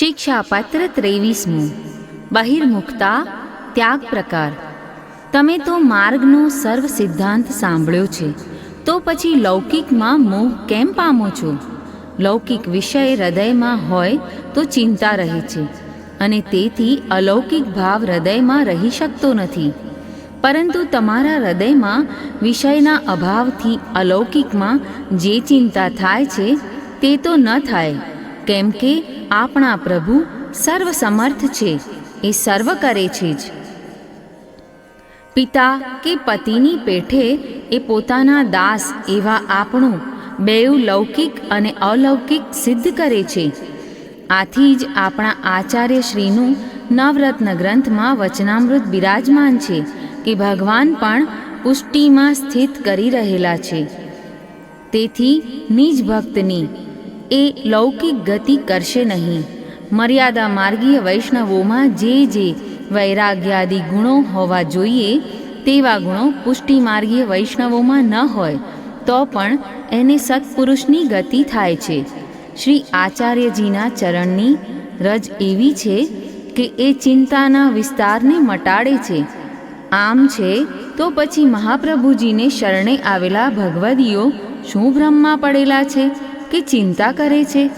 શિક્ષાપત્ર ત્રેવીસમું. બહિર્મુખતા, ત્યાગ પ્રકાર. તમે તો માર્ગનો સર્વ સિદ્ધાંત સાંભળ્યો છે, તો પછી લૌકિકમાં મોહ કેમ પામો છો? લૌકિક વિષય હૃદયમાં હોય તો ચિંતા રહે છે, અને તેથી અલૌકિક ભાવ હૃદયમાં રહી શકતો નથી. પરંતુ તમારા હૃદયમાં વિષયના અભાવથી અલૌકિકમાં જે ચિંતા થાય છે, તે તો ન થાય. કેમ કે આપણા પ્રભુ સર્વસમર્થ છે, એ સર્વ કરે છે જ. પિતા કે પતિની પેઠે એ પોતાના દાસ એવા આપણું બેઉ લૌકિક અને અલૌકિક સિદ્ધ કરે છે. આથી જ આપણા આચાર્ય શ્રીનું નવરત્ન ગ્રંથમાં વચનામૃત બિરાજમાન છે કે ભગવાન પણ પુષ્ટિમાં સ્થિત કરી રહેલા છે. તેથી નિજ ભક્તની એ લૌકિક ગતિ કરશે નહીં. મર્યાદા માર્ગીય વૈષ્ણવોમાં જે જે વૈરાગ્યાદિ ગુણો હોવા જોઈએ, તેવા ગુણો પુષ્ટિ માર્ગીય વૈષ્ણવોમાં ન હોય, તો પણ એને સત્પુરુષની ગતિ થાય છે. શ્રી આચાર્યજીના ચરણની રજ એવી છે કે એ ચિંતાના વિસ્તારને મટાડે છે. આમ છે, તો પછી મહાપ્રભુજીને શરણે આવેલા ભગવદીઓ શું ભ્રમમાં પડેલા છે? કે ચિંતા કરે છે?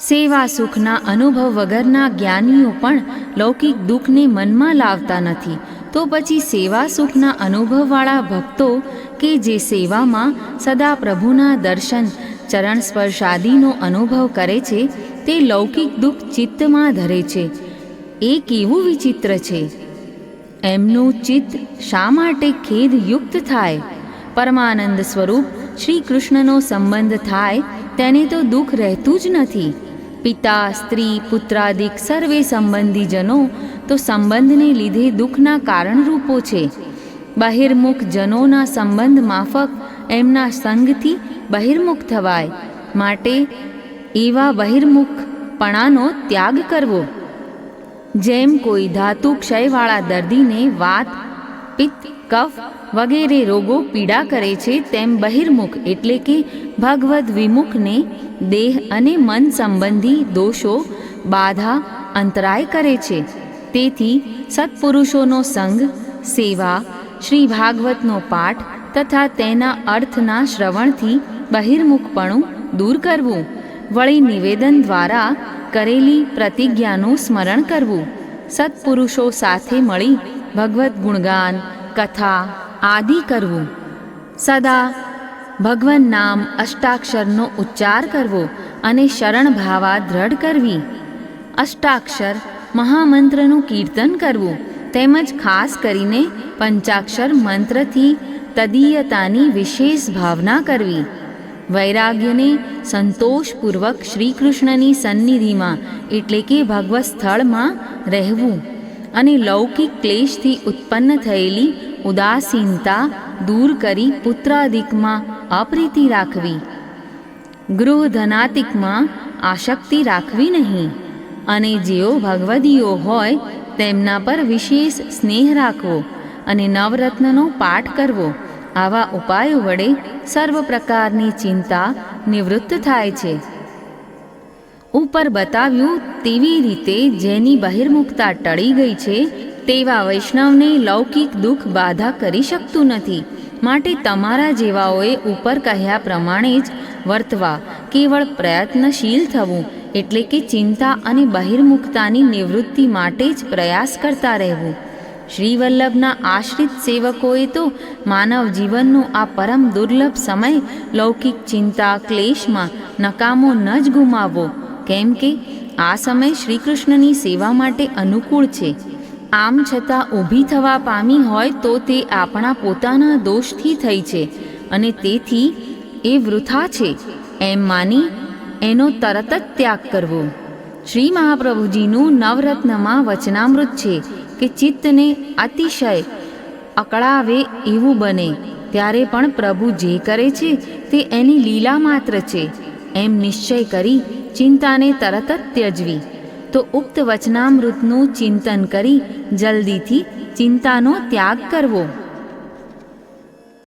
સેવા સુખના અનુભવ વગરના જ્ઞાનીઓ પણ લૌકિક દુઃખને મનમાં લાવતા નથી. તો પછી સેવા સુખના અનુભવવાળા ભક્તો કે જે સેવામાં સદા પ્રભુના દર્શન, ચરણ સ્પર્શાદિનો અનુભવ કરે છે, તે લૌકિક દુઃખ ચિત્તમાં ધરે છે. એ કેવું વિચિત્ર છે? એમનું ચિત્ત શા માટે ખેદયુક્ત થાય? પરમાનંદ સ્વરૂપ શ્રી કૃષ્ણનો સંબંધ થાય, તેને તો દુઃખ રહેતું જ નથી. પિતા, સ્ત્રી, પુત્રાદિક સર્વે સંબંધીજનો તો સંબંધને લીધે દુઃખના કારણરૂપો છે. બહિર્મુખ જનોના સંબંધ માફક એમના સંગથી બહિર્મુખ થવાય. માટે એવા બહિર્મુખપણાનો ત્યાગ કરવો. જેમ કોઈ ધાતુ ક્ષયવાળા દર્દીને વાત, પિત્ત કફ વગેરે રોગો પીડા કરે છે તેમ બહિર્મુખ એટલે કે ભગવદ્ વિમુખને દેહ અને મન સંબંધી દોષો, બાધા અંતરાય કરે છે. તેથી સત્પુરુષોનો સંગ, સેવા, શ્રી ભાગવતનો પાઠ તથા તેના અર્થના શ્રવણથી બહિર્મુખપણું દૂર કરવું, વળી નિવેદન દ્વારા કરેલી પ્રતિજ્ઞાનું સ્મરણ કરવું. સત્પુરુષો સાથે મળી ભગવદ્ ગુણગાન કથા આદિ કરવું સદા ભગવન નામ અષ્ટાક્ષરનો ઉચ્ચાર કરવો અને શરણ ભાવા દ્રઢ કરવી અષ્ટાક્ષર મહામંત્રનું કીર્તન કરવું તેમજ ખાસ કરીને પંચાક્ષર મંત્રથી તદીયતાની વિશેષ ભાવના કરવી વૈરાગ્યને સંતોષપૂર્વક શ્રીકૃષ્ણની સન્નિધિમાં એટલે કે ભગવત સ્થળમાં રહેવું અને લૌકિક ક્લેશથી ઉત્પન્ન થયેલી ઉદાસીનતા દૂર કરી પુત્રાધિકમાં અપ્રીતિ રાખવી. ગૃહ ધનાતિકમાં આશક્તિ રાખવી નહીં. અને જેઓ ભગવદીઓ હોય, તેમના પર વિશેષ સ્નેહ રાખવો અને નવરત્નનો પાઠ કરવો, આવા ઉપાયો વડે સર્વ પ્રકારની ચિંતા નિવૃત્ત થાય છે. ઉપર બતાવ્યું, તેવી રીતે જેની બહિર્મુખતા ટળી ગઈ છે, તેવા વૈષ્ણવને લૌકિક દુઃખ બાધા કરી શકતું નથી. માટે તમારા જેવાઓએ ઉપર કહ્યા પ્રમાણે જ વર્તવા કેવળ પ્રયત્નશીલ થવું, એટલે કે ચિંતા અને બહિર્મુખતાની નિવૃત્તિ માટે જ પ્રયાસ કરતા રહેવું. શ્રીવલ્લભના આશ્રિત સેવકોએ તો માનવ જીવનનો આ પરમ દુર્લભ સમય લૌકિક ચિંતા, ક્લેશમાં નકામો ન જ ગુમાવવો કેમ કે આ સમય શ્રીકૃષ્ણની સેવા માટે અનુકૂળ છે. આમ છતાં ઊભી થવા પામી હોય તો તે આપણા પોતાના દોષથી થઈ છે અને તેથી એ વૃથા છે. એમ માની એનો તરત જ ત્યાગ કરવો. શ્રી મહાપ્રભુજીનું નવરત્નમાં વચનામૃત છે કે ચિત્તને અતિશય અકળાવે એવું બને, ત્યારે પણ પ્રભુ જે કરે છે તે એની લીલા માત્ર છે. એમ નિશ્ચય કરી ચિંતાને તરત જ ત્યજવી. તો ઉક્ત વચનામૃતનું ચિંતન કરી જલ્દીથી ચિંતાનો ત્યાગ કરવો.